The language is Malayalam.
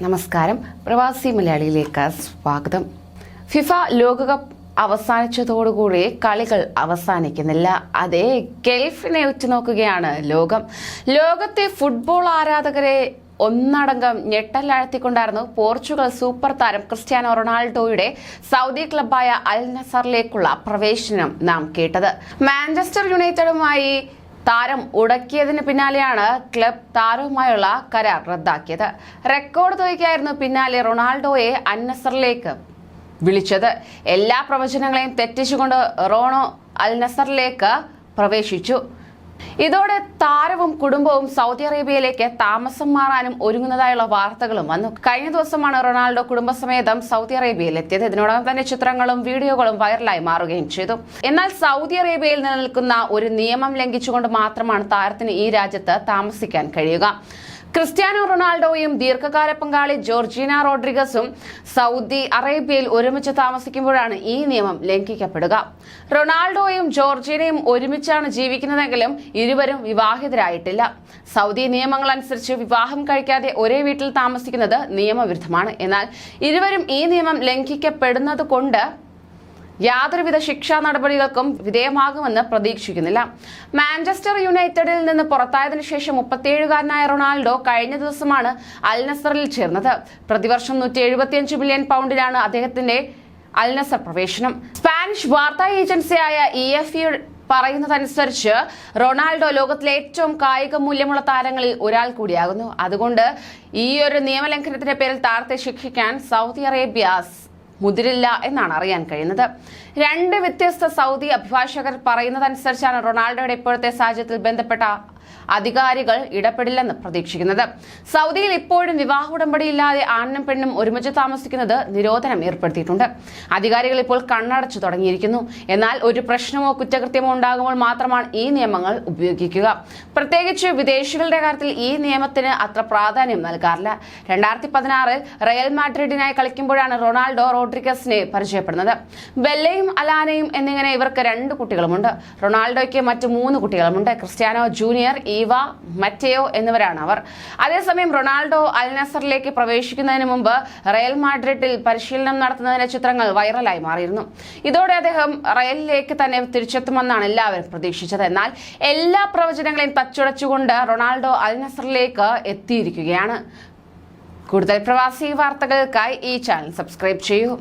നമസ്കാരം. പ്രവാസി മലയാളിയിലേക്ക് സ്വാഗതം. ഫിഫ ലോകകപ്പ് അവസാനിച്ചതോടുകൂടി കളികൾ അവസാനിക്കുന്നില്ല. അതേ ഗൾഫിനെ ഉറ്റുനോക്കുകയാണ് ലോകം. ലോകത്തെ ഫുട്ബോൾ ആരാധകരെ ഒന്നടങ്കം ഞെട്ടലാഴ്ത്തിക്കൊണ്ടായിരുന്നു പോർച്ചുഗൽ സൂപ്പർ താരം ക്രിസ്ത്യാനോ റൊണാൾഡോയുടെ സൗദി ക്ലബായ അൽ നസറിലേക്കുള്ള പ്രവേശനം നാം കേട്ടത്. മാഞ്ചസ്റ്റർ യുണൈറ്റഡുമായി താരം ഉടക്കിയതിന് പിന്നാലെയാണ് ക്ലബ് താരവുമായുള്ള കരാർ റദ്ദാക്കിയത്. റെക്കോർഡ് തുകയ്ക്കായിരുന്നു പിന്നാലെ റൊണാൾഡോയെ അന്നസറിലേക്ക് വിളിച്ചത്. എല്ലാ പ്രവചനങ്ങളെയും തെറ്റിച്ചുകൊണ്ട് റോണോ അൽ നസറിലേക്ക് പ്രവേശിച്ചു. ഇതോടെ താരവും കുടുംബവും സൗദി അറേബ്യയിലേക്ക് താമസം മാറാനും ഒരുങ്ങുന്നതായുള്ള വാർത്തകളും വന്നു. കഴിഞ്ഞ ദിവസമാണ് റൊണാൾഡോ കുടുംബസമേതം സൗദി അറേബ്യയിൽ എത്തിയത്. ഇതിനോടകം തന്നെ ചിത്രങ്ങളും വീഡിയോകളും വൈറലായി മാറുകയും ചെയ്തു. എന്നാൽ സൗദി അറേബ്യയിൽ നിലനിൽക്കുന്ന ഒരു നിയമം ലംഘിച്ചുകൊണ്ട് മാത്രമാണ് താരത്തിന് ഈ രാജ്യത്ത് താമസിക്കാൻ കഴിയുക. ക്രിസ്ത്യാനോ റൊണാൾഡോയും ദീർഘകാല പങ്കാളി ജോർജീന റോഡ്രിഗസും സൗദി അറേബ്യയിൽ ഒരുമിച്ച് താമസിക്കുമ്പോഴാണ് ഈ നിയമം ലംഘിക്കപ്പെടുക. റൊണാൾഡോയും ജോർജീനയും ഒരുമിച്ചാണ് ജീവിക്കുന്നതെങ്കിലും ഇരുവരും വിവാഹിതരായിട്ടില്ല. സൗദി നിയമങ്ങൾ അനുസരിച്ച് വിവാഹം കഴിക്കാതെ ഒരേ വീട്ടിൽ താമസിക്കുന്നത് നിയമവിരുദ്ധമാണ്. എന്നാൽ ഇരുവരും ഈ നിയമം ലംഘിക്കപ്പെടുന്നത് കൊണ്ട് യാതൊരുവിധ ശിക്ഷാ നടപടികൾക്കും വിധേയമാകുമെന്ന് പ്രതീക്ഷിക്കുന്നില്ല. മാഞ്ചസ്റ്റർ യുണൈറ്റഡിൽ നിന്ന് പുറത്തായതിനു ശേഷം മുപ്പത്തിയേഴുകാരനായ റൊണാൾഡോ കഴിഞ്ഞ ദിവസമാണ് അൽ നസറിൽ ചേർന്നത്. പ്രതിവർഷം നൂറ്റി എഴുപത്തിയഞ്ച് ബില്യൺ പൗണ്ടിലാണ് അദ്ദേഹത്തിന്റെ അൽ നസർ പ്രവേശനം. സ്പാനിഷ് വാർത്താ ഏജൻസിയായ ഇ എഫ് പറയുന്നതനുസരിച്ച് റൊണാൾഡോ ലോകത്തിലെ ഏറ്റവും കായിക മൂല്യമുള്ള താരങ്ങളിൽ ഒരാൾ കൂടിയാകുന്നു. അതുകൊണ്ട് ഈ ഒരു നിയമലംഘനത്തിന്റെ പേരിൽ താരത്തെ ശിക്ഷിക്കാൻ സൗദി അറേബ്യ മുതിരില്ല എന്നാണ് അറിയാൻ കഴിയുന്നത്. രണ്ട് വ്യത്യസ്ത സൗദി അഭിഭാഷകർ പറയുന്നതനുസരിച്ചാണ് റൊണാൾഡോയുടെ ഇപ്പോഴത്തെ സാഹചര്യത്തിൽ ബന്ധപ്പെട്ട അധികാരികൾ ഇടപെടില്ലെന്ന് പ്രതീക്ഷിക്കുന്നത്. സൗദിയിൽ ഇപ്പോഴും വിവാഹ ഉടമ്പടിയില്ലാതെ ആണിനും പെണ്ണും ഒരുമിച്ച് താമസിക്കുന്നത് നിരോധനം ഏർപ്പെടുത്തിയിട്ടുണ്ട്. അധികാരികൾ ഇപ്പോൾ കണ്ണടച്ചു തുടങ്ങിയിരിക്കുന്നു. എന്നാൽ ഒരു പ്രശ്നമോ കുറ്റകൃത്യമോ ഉണ്ടാകുമ്പോൾ മാത്രമാണ് ഈ നിയമങ്ങൾ ഉപയോഗിക്കുക. പ്രത്യേകിച്ച് വിദേശികളുടെ കാര്യത്തിൽ ഈ നിയമത്തിന് അത്ര പ്രാധാന്യം നൽകാറില്ല. രണ്ടായിരത്തി പതിനാറിൽ റയൽ മാഡ്രിഡിനായി കളിക്കുമ്പോഴാണ് റൊണാൾഡോ റോഡ്രിഗസിനെ പരിചയപ്പെടുന്നത്. ബെല്ലയും അലാനയും എന്നിങ്ങനെ ഇവർക്ക് രണ്ട് കുട്ടികളുമുണ്ട്. റൊണാൾഡോയ്ക്ക് മറ്റ് മൂന്ന് കുട്ടികളുമുണ്ട്. ക്രിസ്ത്യാനോ ജൂനിയർ ഈവ മറ്റേയോ എന്നിവരാണ് അവർ. അതേസമയം റൊണാൾഡോ അൽനസറിലേക്ക് പ്രവേശിക്കുന്നതിന് മുമ്പ് റയൽ മാഡ്രിഡിൽ പരിശീലനം നടത്തുന്നതിന്റെ ചിത്രങ്ങൾ വൈറലായി മാറിയിരുന്നു. ഇതോടെ അദ്ദേഹം റയലിലേക്ക് തന്നെ തിരിച്ചെത്തുമെന്നാണ് എല്ലാവരും പ്രതീക്ഷിച്ചത്. എന്നാൽ എല്ലാ പ്രവചനങ്ങളെയും തച്ചുടച്ചുകൊണ്ട് റൊണാൾഡോ അൽനസറിലേക്ക് എത്തിയിരിക്കുകയാണ്. കൂടുതൽ പ്രവാസി വാർത്തകൾക്കായി ഈ ചാനൽ സബ്സ്ക്രൈബ് ചെയ്യൂ.